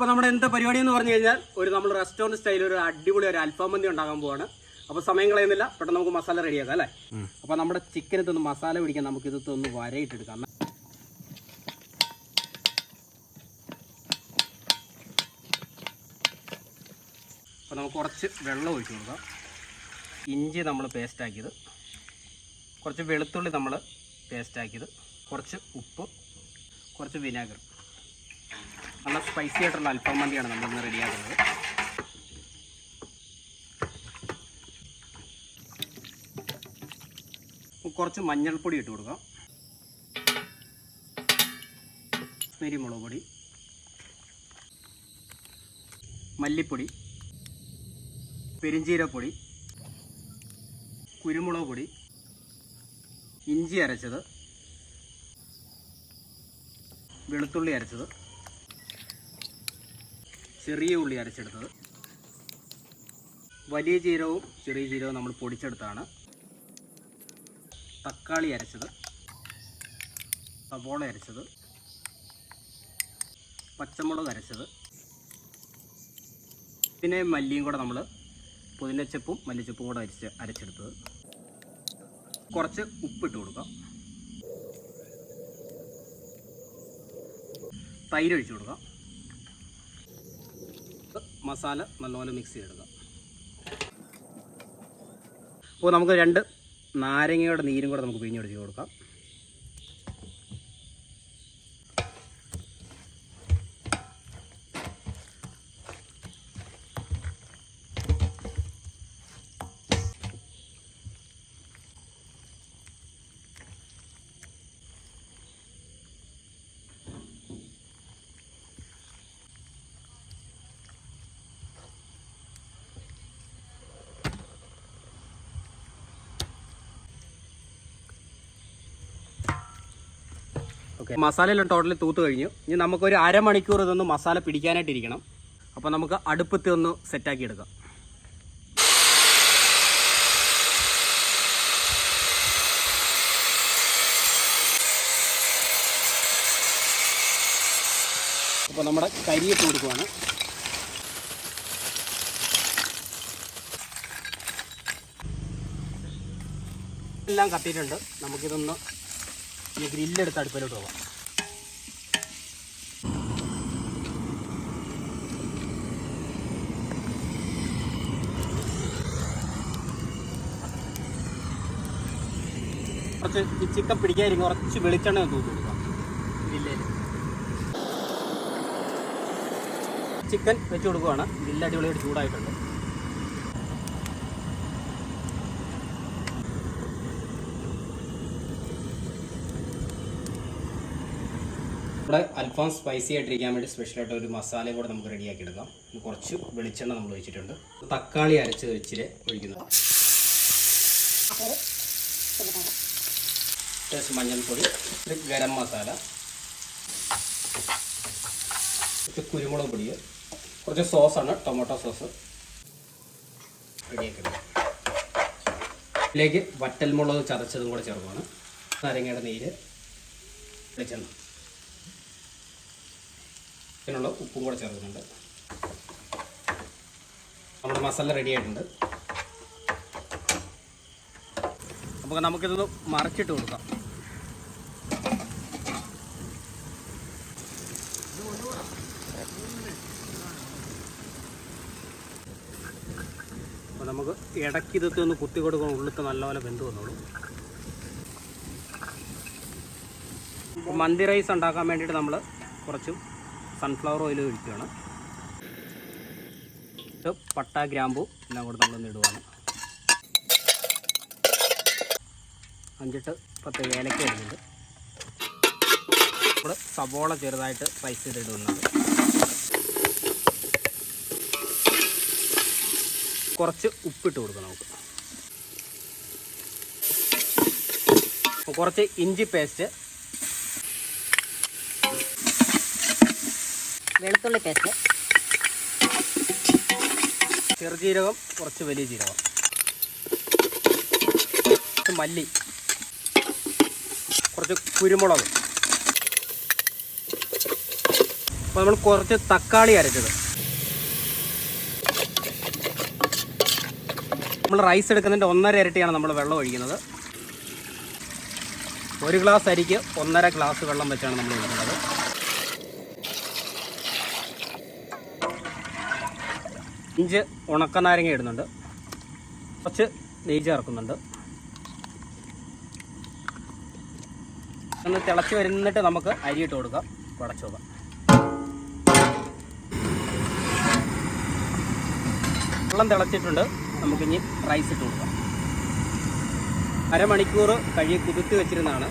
അപ്പോൾ നമ്മുടെ എന്താ പരിപാടി എന്ന് പറഞ്ഞു കഴിഞ്ഞാൽ ഒരു നമ്മൾ റെസ്റ്റോറന്റ് സ്റ്റൈൽ ഒരു അടിപൊളി ഒരു അൽഫാം മന്തി ഉണ്ടാക്കാൻ പോവാണ്. അപ്പോൾ സമയം കളയുന്നില്ല. പെട്ടെന്ന് നമുക്ക് മസാല റെഡിയാക്കാം അല്ലേ? അപ്പോൾ നമ്മുടെ ചിക്കനെ ഇതൊന്ന് മസാല പിടിക്കാൻ നമുക്ക് ഇത് ഇതൊന്ന് വരയിട്ടെടുക്കാം. അപ്പോൾ നമുക്ക് കുറച്ച് വെള്ളം ഒഴിച്ചു കൊടുക്കാം. ഇഞ്ചി നമ്മൾ പേസ്റ്റ് ആക്കിയത്. കുറച്ച് വെളുത്തുള്ളി നമ്മൾ പേസ്റ്റ് ആക്കിയത്. കുറച്ച് ഉപ്പ് കുറച്ച് വിനാഗർ നല്ല സ്പൈസി ആയിട്ടുള്ള അൽഫാം മന്തിയാണ് നമ്മളിന്ന് റെഡിയാക്കുന്നത്. കുറച്ച് മഞ്ഞൾപ്പൊടി ഇട്ട് കൊടുക്കാം. പെരിമുളക് പൊടി. മല്ലിപ്പൊടി. പെരിഞ്ചീരപ്പൊടി. കുരുമുളക് പൊടി. ഇഞ്ചി അരച്ചത്. വെളുത്തുള്ളി അരച്ചത്. ചെറിയ ഉള്ളി അരച്ചെടുത്തത്. വലിയ ജീരകവും ചെറിയ ജീരകവും നമ്മൾ പൊടിച്ചെടുത്താണ് തക്കാളി അരച്ചത് സവോള അരച്ചത് പച്ചമുളക് അരച്ചത് പിന്നെ മല്ലിയും കൂടെ നമ്മൾ പുതിനച്ചപ്പും മല്ലിച്ചപ്പും കൂടെ അരച്ച് അരച്ചെടുത്തത്. കുറച്ച് ഉപ്പിട്ട് കൊടുക്കാം. തൈരൊഴിച്ച് കൊടുക്കാം. മസാല നല്ലപോലെ മിക്സ് ചെയ്തെടുക്കാം അപ്പോൾ നമുക്ക് രണ്ട് നാരങ്ങയുടെ നീരും കൂടെ നമുക്ക് പിഴിഞ്ഞെടുത്ത് കൊടുക്കാം. ഓക്കെ മസാലയെല്ലാം ടോട്ടലി തൂത്ത് കഴിഞ്ഞു. ഇനി നമുക്കൊരു അരമണിക്കൂർ ഇതൊന്ന് മസാല പിടിക്കാനായിട്ട് ഇരിക്കണം. അപ്പോൾ നമുക്ക് അടുപ്പത്തി ഒന്ന് സെറ്റാക്കി എടുക്കാം. അപ്പോൾ നമ്മുടെ കരിയിട്ട് കൊടുക്കുവാണ്. എല്ലാം കത്തിയിട്ടുണ്ട്. നമുക്കിതൊന്ന് ഈ ഗ്രില്ലെടുത്ത് അടുപ്പിലോട്ട് പോകാം കുറച്ച് ഈ ചിക്കൻ പിടിക്കാതിരിക്കും കുറച്ച് വെളിച്ചെണ്ണ തൂക്കി കൊടുക്കാം. ചിക്കൻ വെച്ച് കൊടുക്കുവാണ്. ഗ്രില്ല് അടിപൊളിയായിട്ട് ചൂടായിട്ടുണ്ട്. ഇവിടെ അൽഫാം സ്പൈസി ആയിട്ടിരിക്കാൻ വേണ്ടി സ്പെഷ്യലായിട്ട് ഒരു മസാല കൂടെ നമുക്ക് റെഡിയാക്കി എടുക്കാം. കുറച്ച് വെളിച്ചെണ്ണ നമ്മൾ ഒഴിച്ചിട്ടുണ്ട്. തക്കാളി അരച്ച് വെച്ചിട്ട് ഒഴിക്കുന്നു. കുറച്ച് മഞ്ഞൾപ്പൊടി ഗരം മസാല കുറച്ച് കുരുമുളക് പൊടി കുറച്ച് സോസാണ് ടൊമാറ്റോ സോസ് റെഡിയാക്കി ഇതിലേക്ക് വറ്റൽമുളക് ചതച്ചതും കൂടെ ചേർക്കുകയാണ് നാരങ്ങയുടെ നീര് വെളിച്ചെണ്ണ. ഇതിനുള്ള ഉപ്പും കൂടെ ചേർക്കുന്നുണ്ട്. നമ്മുടെ മസാല റെഡി ആയിട്ടുണ്ട്. അപ്പോൾ നമുക്കിതൊന്ന് മറച്ചിട്ട് കൊടുക്കാം. അപ്പോൾ നമുക്ക് ഇടയ്ക്ക് ഇതൊക്കെ ഒന്ന് കുത്തി കൊടുക്കണം ഉള്ളിട്ട് നല്ലപോലെ ബന്ധു വന്നോളൂ. മന്തി റൈസ് ഉണ്ടാക്കാൻ വേണ്ടിയിട്ട് നമ്മൾ കുറച്ചും സൺഫ്ലവർ ഓയിൽ ഒഴിക്കുകയാണ്. പട്ട ഗ്രാമ്പു എല്ലാം കൂടെ നമ്മൾ ഇടുവാണ്. അഞ്ചെട്ട് പത്ത് ഏലക്ക ഇടുന്നുണ്ട് ഇവിടെ സവോള ചെറുതായിട്ട് സ്ലൈസ് ചെയ്തിടുന്നുണ്ട് കുറച്ച് ഉപ്പിട്ട് കൊടുക്കണം നമുക്ക്. കുറച്ച് ഇഞ്ചി പേസ്റ്റ് വെളുത്തുള്ളി പേസ്റ്റ് ചെറുജീരകം കുറച്ച് വലിയ ജീരകം. മല്ലി. കുറച്ച് കുരുമുളക്. അപ്പോൾ നമ്മൾ കുറച്ച് തക്കാളി അരച്ചത്. നമ്മൾ റൈസ് എടുക്കുന്നതിന്റെ ഒന്നര ഇരട്ടിയാണ് നമ്മൾ വെള്ളം ഒഴിക്കുന്നത്. ഒരു ഗ്ലാസ് അരിക്ക് ഒന്നര ഗ്ലാസ് വെള്ളം വെച്ചാണ് നമ്മൾ ഒഴിക്കുന്നത്. ഇഞ്ച് ഉണക്ക നാരങ്ങ ഇടുന്നുണ്ട്. കുറച്ച് നെയ്യ് ചേർക്കുന്നുണ്ട്. ഒന്ന് തിളച്ച് വരുന്നിട്ട് നമുക്ക് അരി ഇട്ട് കൊടുക്കാം. കുടച്ചു നോക്കാം. വെള്ളം തിളച്ചിട്ടുണ്ട്. നമുക്കിനി റൈസ് ഇട്ട് കൊടുക്കാം. അരമണിക്കൂർ കഴുകി കുതിർത്തി വെച്ചിരുന്നതാണ്.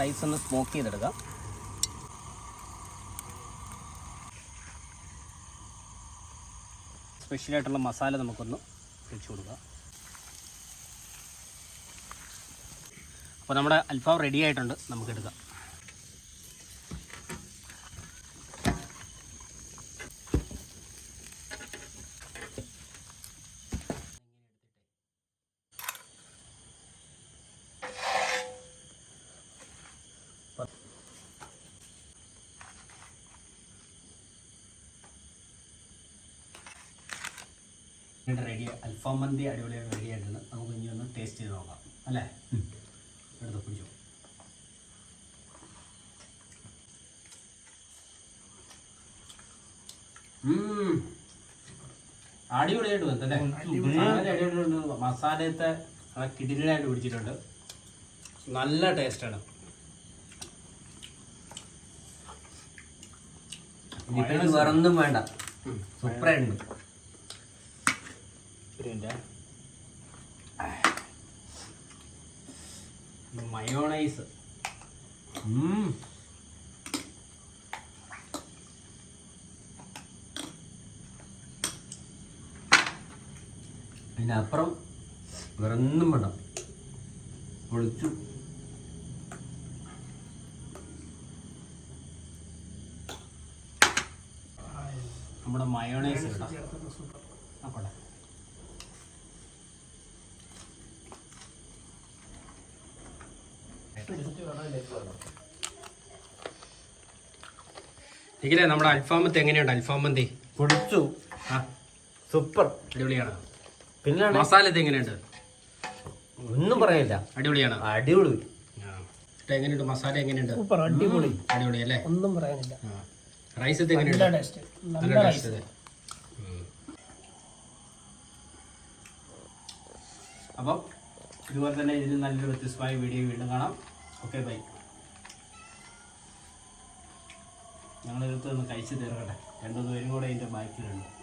റൈസ് ഒന്ന് സ്മോക്ക് ചെയ്തെടുക്കാം. സ്പെഷ്യലായിട്ടുള്ള മസാല നമുക്കൊന്ന് ഒഴിച്ചു കൊടുക്കാം. അപ്പോൾ നമ്മുടെ അൽഫാം റെഡി ആയിട്ടുണ്ട്. നമുക്ക് റെഡി അൽഫാം മന്തി അടിപൊളിയായിട്ട് റെഡി ആയിട്ടുണ്ട്. നമുക്ക് ഇനി ഒന്ന് ടേസ്റ്റ് ചെയ്ത് നോക്കാം. അല്ലേ? എടുത്ത് പിടിച്ചു. അടിപൊളിയായിട്ട് വന്നല്ലേ അടിപൊളിയുണ്ട് മസാലയത്തെ ആ കിടിലായിട്ട് പിടിച്ചിട്ടുണ്ട്. നല്ല ടേസ്റ്റാണ് വേറൊന്നും വേണ്ട. സൂപ്പറായിട്ടുണ്ട്. ഒരു മയോണൈസ് ഉം. അതിനപ്പുറം വേറൊന്നും വേണ്ട. ഒളിച്ചു നമ്മുടെ മയോണൈസ് ഇടാം. നോക്കട്ടെ ഇങ്ങനെ നമ്മുടെ അൽഫാമത്ത് എങ്ങനെയുണ്ട്? അൽഫാം മന്തി പൊടിച്ചു. ആ. സൂപ്പർ. അടിപൊളിയാണ്. പിന്നെ മസാലത്ത് എങ്ങനെയുണ്ട്? ഒന്നും പറയില്ല. അടിപൊളിയാണ്. അടിപൊളി. എങ്ങനെയുണ്ട്? മസാല എങ്ങനെയുണ്ട്? സൂപ്പർ അടിപൊളി. അടിപൊളി അല്ലേ? ഒന്നും പറയാനില്ല. റൈസ് എങ്ങനെയുണ്ട്? ടേസ്റ്റ് നല്ല ടേസ്റ്റ് അപ്പം ഇതുപോലെ തന്നെ ഇതിന് നല്ലൊരു വ്യത്യസ്തമായ വീഡിയോ വീണ്ടും കാണാം. Okay bye. ഞങ്ങളിടത്ത് ഒന്ന് കഴിച്ച് തീർക്കട്ടെ. രണ്ടു പേരും കൂടെ അതിന്റെ ബാക്കിലുണ്ട്.